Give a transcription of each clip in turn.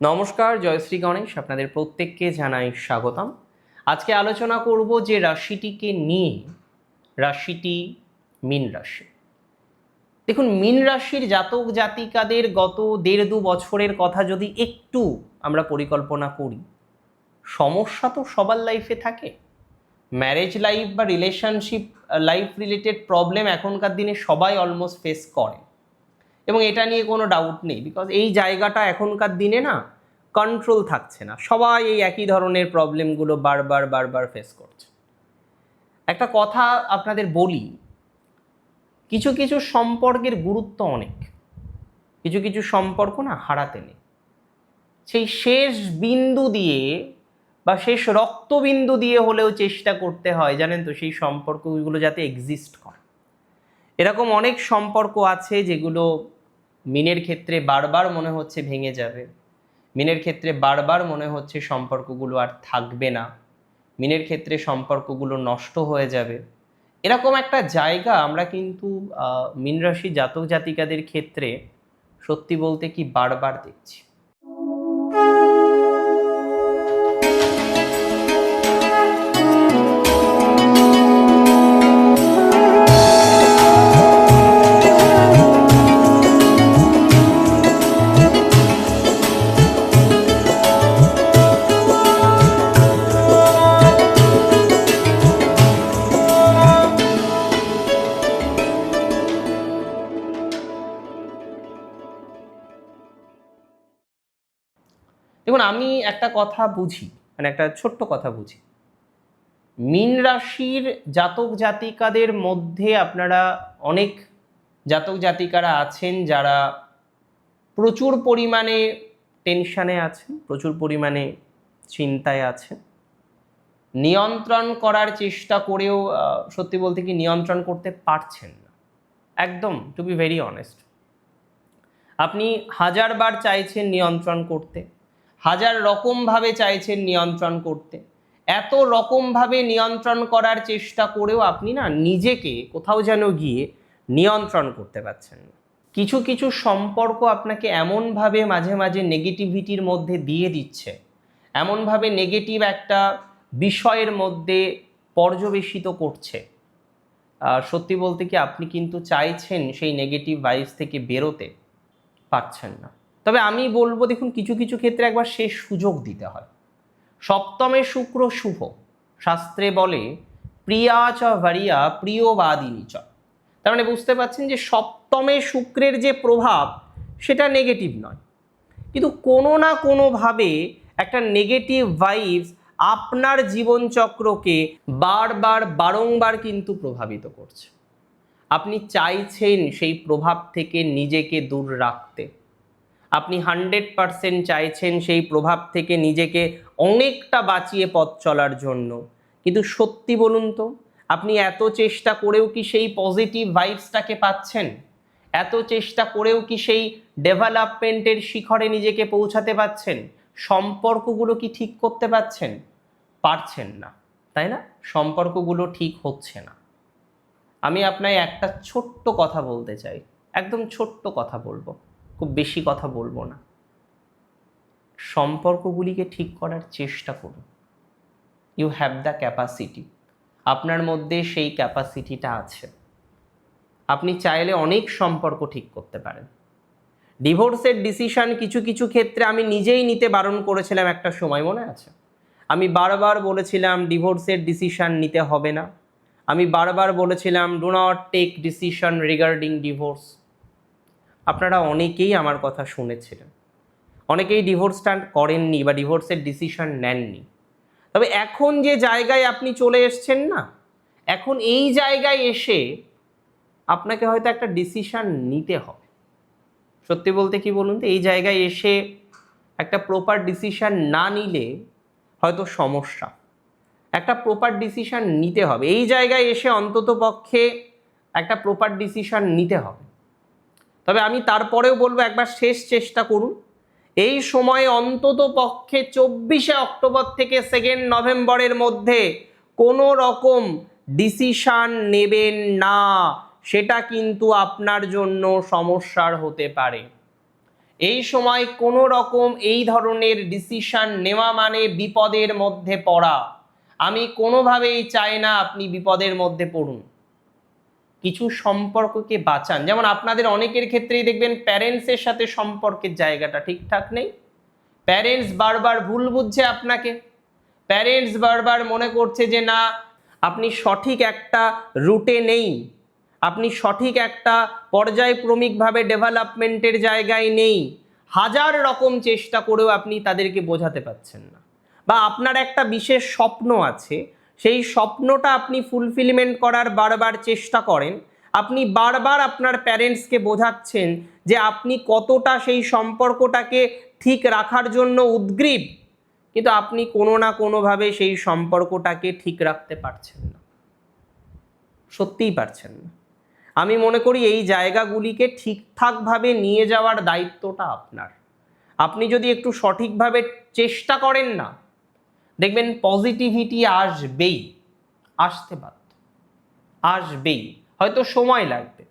নমস্কার, জয়শ্রী গণেশ, আপনাদের প্রত্যেককে জানাই স্বাগতম। আজকে আলোচনা করব যে রাশিটিকে নিয়ে, রাশিটি মীন রাশি। দেখুন, মীন রাশির জাতক জাতিকাদের গত দেড় দু বছরের কথা যদি একটু আমরা পরিকল্পনা করি, সমস্যা তো সবার লাইফে থাকে। ম্যারেজ লাইফ বা রিলেশনশিপ লাইফ রিলেটেড প্রবলেম এখনকার দিনে সবাই অলমোস্ট ফেস করে। এবং এটা নিয়ে কোনো ডাউট নেই বিকজ এই জায়গাটা এখনকার দিনে না কন্ট্রোল থাকছে না। সবাই এই একই ধরনের প্রবলেমগুলো বারবার বারবার ফেস করছে। একটা কথা আপনাদের বলি, কিছু কিছু সম্পর্কের গুরুত্ব অনেক। কিছু কিছু সম্পর্ক না হারাতে নেই। সেই শেষ বিন্দু দিয়ে বা শেষ রক্তবিন্দু দিয়ে হলেও চেষ্টা করতে হয়, জানেন তো, সেই সম্পর্কগুলো যাতে এক্সিস্ট করে। এরকম অনেক সম্পর্ক আছে যেগুলো মিনের ক্ষেত্রে বারবার মনে হচ্ছে ভেঙে যাবে। মিনের ক্ষেত্রে বারবার মনে হচ্ছে সম্পর্কগুলো আর থাকবে না। মিনের ক্ষেত্রে সম্পর্কগুলো নষ্ট হয়ে যাবে। এরকম একটা জায়গা আমরা কিন্তু মিন রাশি জাতক জাতিকাদের ক্ষেত্রে সত্যি বলতে কি বারবার দেখছি। দেখুন, আমি একটা কথা বুঝি মানে একটা ছোট্ট কথা বুঝি। মীন রাশির জাতক জাতিকাদের মধ্যে আপনারা অনেক জাতক জাতিকারা আছেন যারা প্রচুর পরিমাণে টেনশানে আছেন, প্রচুর পরিমাণে চিন্তায় আছেন। নিয়ন্ত্রণ করার চেষ্টা করেও সত্যি বলতে কি নিয়ন্ত্রণ করতে পারছেন না। একদম টু বি ভেরি অনেস্ট আপনি হাজারবার চাইছেন নিয়ন্ত্রণ করতে। হাজার রকমভাবে চাইছেন নিয়ন্ত্রণ করতে। এত রকমভাবে নিয়ন্ত্রণ করার চেষ্টা করেও আপনি না নিজেকে কোথাও যেন গিয়ে নিয়ন্ত্রণ করতে পারছেন না। কিছু কিছু সম্পর্ক আপনাকে এমনভাবে মাঝে মাঝে নেগেটিভিটির মধ্যে দিয়ে দিচ্ছে। এমনভাবে নেগেটিভ একটা বিষয়ের মধ্যে পর্যবেসিত করছে। সত্যি বলতে কি আপনি কিন্তু চাইছেন সেই নেগেটিভ ভাইবস থেকে বেরোতে পারছেন না। তবে আমি বলব, দেখুন, কিছু কিছু ক্ষেত্রে একবার শেষ সুযোগ দিতে হয়। সপ্তমে শুক্র শুভ। শাস্ত্রে বলে, প্রিয়া চ ভারিয়া প্রিয়বাদিনী চ। তার মানে বুঝতে পারছেন যে সপ্তমে শুক্রের যে প্রভাব, সেটা নেগেটিভ নয়। কিন্তু কোনো না কোনোভাবে একটা নেগেটিভ ভাইবস আপনার জীবনচক্রকে বারবার, বারংবার কিন্তু প্রভাবিত করছে। আপনি চাইছেন সেই প্রভাব থেকে নিজেকে দূর রাখতে। আপনি হান্ড্রেড পারসেন্ট চাইছেন সেই প্রভাব থেকে নিজেকে অনেকটা বাঁচিয়ে পথ চলার জন্য। কিন্তু সত্যি বলুন তো, আপনি এত চেষ্টা করেও কি সেই পজিটিভ ভাইবসটাকে পাচ্ছেন? এত চেষ্টা করেও কি সেই ডেভেলপমেন্টের শিখরে নিজেকে পৌঁছাতে পাচ্ছেন? সম্পর্কগুলো কি ঠিক করতে পারছেন পারছেন না, তাই না? সম্পর্কগুলো ঠিক হচ্ছে না। আমি আপনায় একটা ছোট্ট কথা বলতে চাই, একদম ছোট্ট কথা বলব। খুব বেশি কথা বলব না। সম্পর্কগুলিকে ঠিক করার চেষ্টা করুন। ইউ হ্যাভ দ্য ক্যাপাসিটি আপনার মধ্যে সেই ক্যাপাসিটিটা আছে। আপনি চাইলে অনেক সম্পর্ক ঠিক করতে পারেন। ডিভোর্সের ডিসিশন কিছু কিছু ক্ষেত্রে আমি নিজেই নিতে বারণ করেছিলাম একটা সময়, মনে আছে? আমি বারবার বলেছিলাম ডিভোর্সের ডিসিশন নিতে হবে না। আমি বারবার বলেছিলাম do not take decision regarding divorce আপনারা অনেকেই আমার কথা শুনেছিলেন। অনেকেই ডিভোর্স ডিভোর্সটা করেননি বা ডিভোর্সের ডিসিশন নেননি। তবে এখন যে জায়গায় আপনি চলে এসছেন না, এখন এই জায়গায় এসে আপনাকে হয়তো একটা ডিসিশান নিতে হবে। সত্যি বলতে কি বলুন তো? এই জায়গায় এসে একটা প্রপার ডিসিশান না নিলে হয়তো সমস্যা। একটা প্রপার ডিসিশান নিতে হবে। এই জায়গায় এসে অন্তত পক্ষে একটা প্রপার ডিসিশান নিতে হবে। তবে আমি তারপরেও বলব একবার শেষ চেষ্টা করুন। এই সময়ে অন্তত পক্ষে চব্বিশে অক্টোবর থেকে সেকেন্ড নভেম্বরের মধ্যে কোনো রকম ডিসিশন নেবেন না। সেটা কিন্তু আপনার জন্য সমস্যার হতে পারে। এই সময় কোনো রকম এই ধরনের ডিসিশান নেওয়া মানে বিপদের মধ্যে পড়া। আমি কোনোভাবেই চাই না আপনি বিপদের মধ্যে পড়ুন। কিছু সম্পর্ককে বাঁচান। যেমন আপনাদের অনেকের ক্ষেত্রেই দেখবেন প্যারেন্টসের সাথে সম্পর্কের জায়গাটা ঠিকঠাক নেই। প্যারেন্টস বারবার ভুল বুঝছে আপনাকে। প্যারেন্টস বারবার মনে করছে যে, না, আপনি সঠিক একটা রুটে নেই। আপনি সঠিক একটা পর্যায়ক্রমিকভাবে ডেভেলপমেন্টের জায়গায় নেই। হাজার রকম চেষ্টা করেও আপনি তাদেরকে বোঝাতে পারছেন না। বা আপনার একটা বিশেষ স্বপ্ন আছে সেই স্বপ্নটা আপনি ফুলফিলমেন্ট করার বারবার চেষ্টা করেন, আপনি বারবার আপনার প্যারেন্টসকে বোঝাচ্ছেন যে আপনি কতটা সেই সম্পর্কটাকে ঠিক রাখার জন্য উদ্গ্রীব, কিন্তু আপনি কোনো না কোনোভাবে সেই সম্পর্কটাকে ঠিক রাখতে পারছেন না। সত্যিই পারছেন না। আমি মনে করি এই জায়গাগুলিকে ঠিকঠাকভাবে নিয়ে যাওয়ার দায়িত্বটা আপনার। আপনি যদি একটু সঠিকভাবে চেষ্টা করেন না দেখবেন পজিটিভিটি আসবেই, আসতে বাধ্য, আসবেই। হয়তো সময় লাগবে।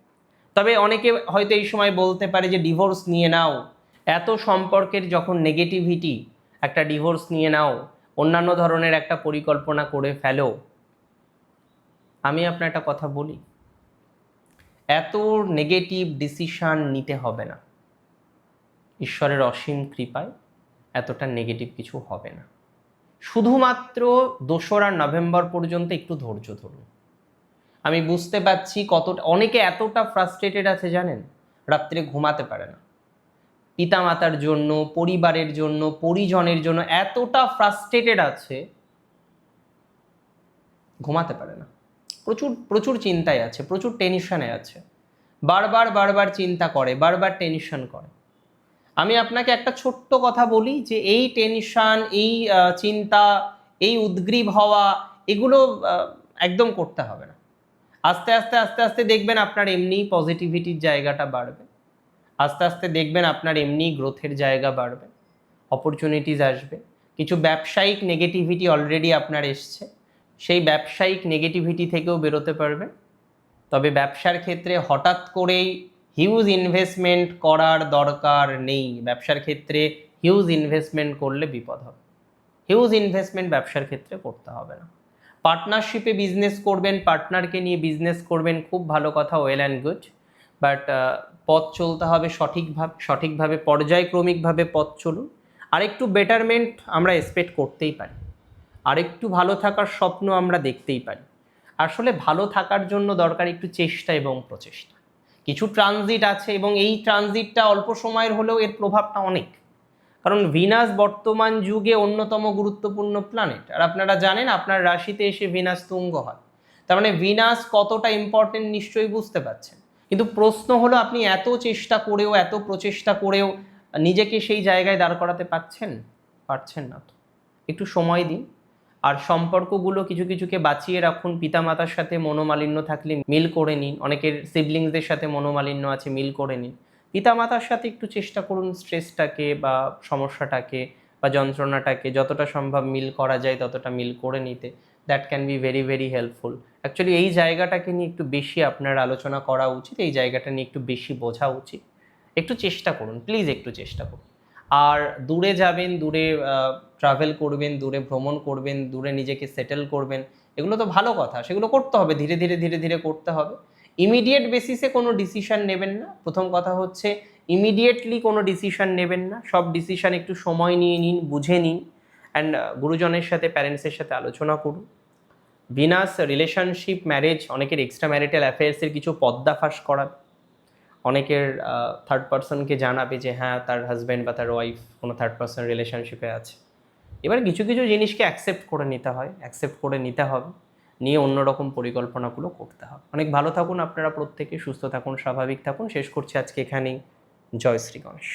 তবে অনেকে হয়তো এই সময় বলতে পারে যে ডিভোর্স নিয়ে নাও। এত সম্পর্কের যখন নেগেটিভিটি একটা ডিভোর্স নিয়ে নাও, অন্যান্য ধরনের একটা পরিকল্পনা করে ফেলো। আমি আপনার একটা কথা বলি, এত নেগেটিভ ডিসিশান নিতে হবে না। ঈশ্বরের অসীম কৃপায় এতটা নেগেটিভ কিছু হবে না। শুধুমাত্র দোসরা নভেম্বর পর্যন্ত একটু ধৈর্য ধরুন। আমি বুঝতে পারছি কতটা অনেকে এতটা ফ্রাস্ট্রেটেড আছে জানেন? রাত্রে ঘুমাতে পারে না। পিতামাতার জন্য, পরিবারের জন্য, পরিজনের জন্য এতটা ফ্রাস্ট্রেটেড আছে, ঘুমাতে পারে না। প্রচুর প্রচুর চিন্তায় আছে, প্রচুর টেনশনে আছে। বারবার বারবার চিন্তা করে, বারবার টেনশন করে। আমি আপনাকে একটা ছোট্ট কথা বলি যে এই টেনশন, এই চিন্তা, এই উদ্গ্রীব হওয়া এগুলো একদম করতে হবে না। আস্তে আস্তে আস্তে আস্তে দেখবেন আপনার এমনি পজিটিভিটির জায়গাটা বাড়বে। আস্তে আস্তে দেখবেন আপনার এমনি গ্রোথের জায়গা বাড়বে অপরচুনিটিস আসবে। কিছু ব্যবসায়িক নেগেটিভিটি অলরেডি আপনার এসছে, সেই ব্যবসায়িক নেগেটিভিটি থেকেও বেরোতে পারবে তবে ব্যবসার ক্ষেত্রে হঠাৎ করেই হিউজ ইনভেস্টমেন্ট করার দরকার নেই। ব্যবসার ক্ষেত্রে হিউজ ইনভেস্টমেন্ট করলে বিপদ হবে। হিউজ ইনভেস্টমেন্ট ব্যবসার ক্ষেত্রে করতে হবে না। পার্টনারশিপে বিজনেস করবেন পার্টনারকে নিয়ে বিজনেস করবেন, খুব ভালো কথা ওয়েল অ্যান্ড গুড বাট পথ চলতে হবে সঠিকভাবে সঠিকভাবে, পর্যায়ক্রমিকভাবে পথ চলুন। আরেকটু বেটারমেন্ট আমরা এক্সপেক্ট করতেই পারি। আরেকটু ভালো থাকার স্বপ্ন আমরা দেখতেই পারি। আসলে ভালো থাকার জন্য দরকার একটু চেষ্টা এবং প্রচেষ্টা। কিছু ট্রানজিট আছে এবং এই ট্রানজিটটা অল্প সময়ের হলেও এর প্রভাবটা অনেক। কারণ ভিনাস বর্তমান যুগে অন্যতম গুরুত্বপূর্ণ প্ল্যানেট আর আপনারা জানেন আপনার রাশিতে এসে ভিনাস তুঙ্গ হয়। তার মানে ভিনাস কতটা ইম্পর্টেন্ট নিশ্চয়ই বুঝতে পারছেন। কিন্তু প্রশ্ন হলো, আপনি এত চেষ্টা করেও, এত প্রচেষ্টা করেও নিজেকে সেই জায়গায় দাঁড় করাতে পারছেন? পারছেন না তো। একটু সময় দিন। আর সম্পর্কগুলো কিছু কিছুকে বাঁচিয়ে রাখুন। পিতামাতার সাথে মনোমালিন্য থাকলে মিল করে নিন। অনেকের সিবলিংসদের সাথে মনোমালিন্য আছে, মিল করে নিন। পিতামাতার সাথে একটু চেষ্টা করুন স্ট্রেসটাকে বা সমস্যাটাকে বা যন্ত্রণাটাকে। যতটা সম্ভব মিল করা যায়, ততটা মিল করে নিতে। That can be very very helpful actually এই জায়গাটাকে নিয়ে একটু বেশি আপনার আলোচনা করা উচিত। এই জায়গাটা নিয়ে একটু বেশি বোঝা উচিত। একটু চেষ্টা করুন প্লিজ একটু চেষ্টা করুন। আর দূরে যাবেন, দূরে ট্রাভেল করবেন, দূরে ভ্রমণ করবেন, দূরে নিজেকে সেটেল করবেন, এগুলো তো ভালো কথা। সেগুলো করতে হবে, ধীরে ধীরে ধীরে ধীরে করতে হবে। ইমিডিয়েট বেসিসে কোনো ডিসিশন নেবেন না। প্রথম কথা হচ্ছে ইমিডিয়েটলি কোনো ডিসিশন নেবেন না। সব ডিসিশন একটু সময় নিয়ে নিন, বুঝে নিন। অ্যান্ড গুরুজনের সাথে প্যারেন্টসের সাথে আলোচনা করুন। বিনাস রিলেশনশিপ ম্যারেজ অনেকের এক্সট্রা ম্যারিটাল অ্যাফেয়ার্সের কিছু পদ্মাফাস করাবে। অনেকের থার্ড পার্সনকে জানাবে যে হ্যাঁ তার হাজব্যান্ড বা তার ওয়াইফ কোনো থার্ড পার্সন রিলেশনশিপে আছে। এবার কিছু কিছু জিনিসকে অ্যাকসেপ্ট করে নিতে হয় অ্যাকসেপ্ট করে নিতে হবে, নিয়ে অন্যরকম পরিকল্পনাগুলো করতে হবে। অনেক ভালো থাকুন আপনারা প্রত্যেকে, সুস্থ থাকুন, স্বাভাবিক থাকুন। শেষ করছি আজকে এখানেই। জয় শ্রী গণেশ।